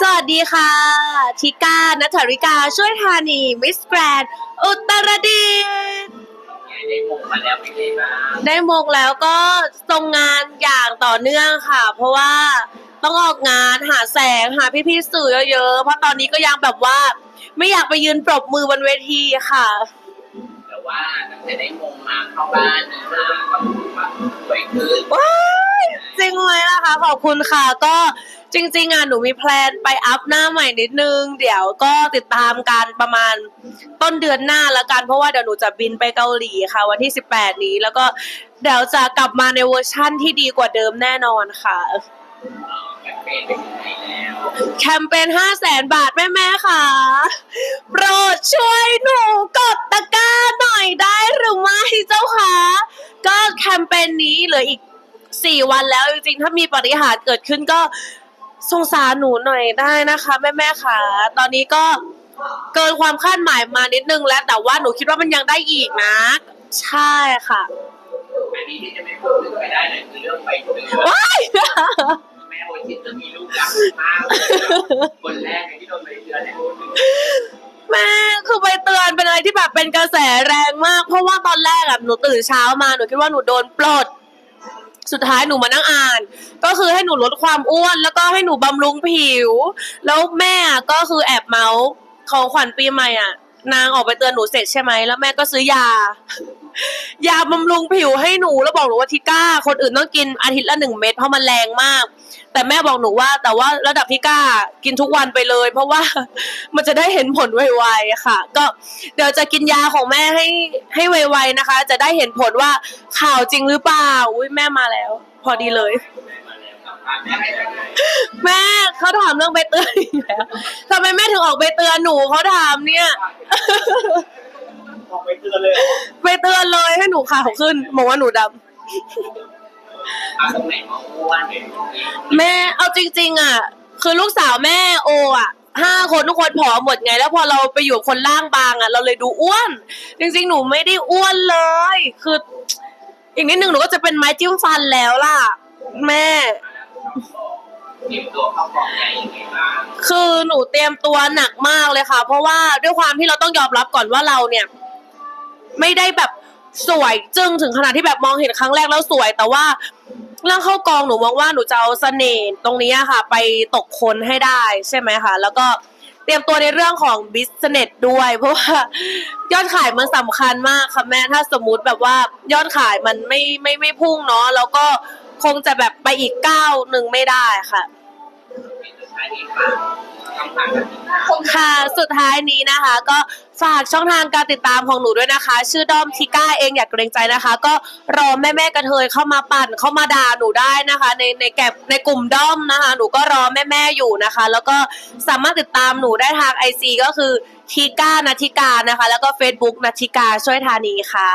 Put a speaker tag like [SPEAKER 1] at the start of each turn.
[SPEAKER 1] สวัสดีค่ะ ทิกานัทริกา ช่วยธานีมิสแกรนอุตรดิตถ์
[SPEAKER 2] ได้มงมาแล้วเป็นไงบ้าง
[SPEAKER 1] ได้มงแล้วก็ทรงงานอย่างต่อเนื่องค่ะ เพราะว่าต้องออกงานหาแสงหาพี่ๆสื่อเยอะๆ เพราะตอนนี้ก็ยังแบบว่า ไม่อยากไปยืนปรบมือบนเวทีค่ะ
[SPEAKER 2] แต่ว่าตั้งแต่ได้มงมาเข้าบ้านนี่มากับแบบสวยขึ้น
[SPEAKER 1] ว้ายจริงเลยนะคะขอบคุณค่ะก็ จริง ๆอะหนูมีแพลนไปอัพหน้าใหม่นิดนึง เดี๋ยวก็ติดตามกันประมาณต้นเดือนหน้าละกัน เพราะว่าเดี๋ยวหนูจะบินไปเกาหลีค่ะ วันที่ 18 นี้ แล้วก็เดี๋ยวจะกลับมาในเวอร์ชั่นที่ดีกว่าเดิมแน่นอนค่ะ
[SPEAKER 2] แคมเปญอะไรแล้ว
[SPEAKER 1] แคมเปญ5 0 0แสนบาทแม่แม่ๆค่ะ โปรดช่วยหนูกดตะกร้าหน่อยได้หรือไม่เจ้าคะก็แคมเปญนี้เหลืออีก4วันแล้วจริงๆ ถ้ามีปฏิหารเกิดขึ้นก็ สงสารหนูหน่อยได้นะคะ แม่แม่ๆค่ะตอนนี้ก็เกินความคาดหมายมานิดนึงแล้ว แต่ว่าหนูคิดว่ามันยังได้อีกนะ ใช่ค่ะ
[SPEAKER 2] อันนี้ที่จะไม่พูดถึงไม่ได้เลยคือเรื่องใบเตย
[SPEAKER 1] ว้าย
[SPEAKER 2] แม่โอชิตจะมีลูกหลักมากเลยคนแรกเลยที่โดนใบเตยเนี่ยพูดถึง
[SPEAKER 1] แม่คือใบเตือนเป็นอะไรที่แบบเป็นกระแสแรงมาก เพราะว่าตอนแรกอะหนูตื่นเช้ามาหนูคิดว่าหนูโดนปลด สุดท้ายหนูมานั่งอ่าน ก็คือให้หนูลดความอ้วน แล้วก็ให้หนูบำรุงผิว แล้วแม่ก็คือแอบเมาส์ของขวัญปีใหม่อะ นางออกไปเตือนหนูเสร็จใช่ไหมแล้วแม่ก็ซื้อยา ยาบำรุงผิวให้หนูแล้วบอกหนูว่าทิก้า คนอื่นต้องกินอาทิตย์ละหนึ่งเม็ดเพราะมันแรงมาก แต่แม่บอกหนูว่า แต่ว่าระดับทิก้ากินทุกวันไปเลย เพราะว่ามันจะได้เห็นผลไวๆค่ะ ก็เดี๋ยวจะกินยาของแม่ให้ให้ไวๆนะคะ จะได้เห็นผลว่าข่าวจริงหรือเปล่าอุ้ยแม่มาแล้ว พอดีเลย
[SPEAKER 2] แม่
[SPEAKER 1] เขาถามเรื่องใบเตือนอีกแล้วทำไมแม่ถึงออกใบเตือนหนูเขาถามเนี่ย
[SPEAKER 2] บอกไปเตือนเลย
[SPEAKER 1] ใบเตือน เลยให้หนูขาวขึ้นบอกว่าหนูดำ
[SPEAKER 2] เอาตรงไหนมาอ้วนเนี่ย
[SPEAKER 1] แม่เอาจริง ๆ อะ คือลูกสาวแม่โออะห้าคนทุกคนผอมหมดไง แล้วพอเราไปอยู่กับคนล่างบางอะ เราเลยดูอ้วน จริง ๆ หนูไม่ได้อ้วนเลย คืออีกนิดนึงหนูก็จะเป็นไม้จิ้มฟันแล้วล่ะ แม่
[SPEAKER 2] เตรียมตัวเข้ากองใหญ่ยังไงบ้าง
[SPEAKER 1] คือหนูเตรียมตัวหนักมากเลยค่ะ เพราะว่าด้วยความที่เราต้องยอมรับก่อนว่าเราเนี่ย ไม่ได้แบบ สวยจึงถึงขนาดที่แบบมองเห็นครั้งแรกแล้วสวย แต่ว่าเรื่องเข้ากองหนูมองว่าหนูจะเอาเสน่ห์ตรงนี้ค่ะ ไปตกคนให้ได้ใช่ไหมคะแล้วก็เตรียมตัวในเรื่องของบิสเนสด้วย เพราะว่ายอดขายมันสำคัญมากค่ะแม่ถ้าสมมุติแบบว่ายอดขายมันไม่ไม่ไม่พุ่งเนาะแล้วก็คงจะแบบไปอีกก้าวหนึ่งไม่ได้ค่ะ
[SPEAKER 2] ค่ะ
[SPEAKER 1] สุดท้ายนี้นะคะ ก็ฝากช่องทางการติดตามของหนูด้วยนะคะ ชื่อด้อมทิก้าเองอยากเกรงใจนะคะ ก็รอแม่แม่กระเทยเข้ามาปั่นเข้ามาด่าหนูได้นะคะ ในในแกบในกลุ่มด้อมนะคะ หนูก็รอแม่แม่อยู่นะคะ แล้วก็สามารถติดตามหนูได้ทางไอซีก็คือทิก้านาทิกานะคะ แล้วก็ Facebook นาทิกาช่วยธานีค่ะ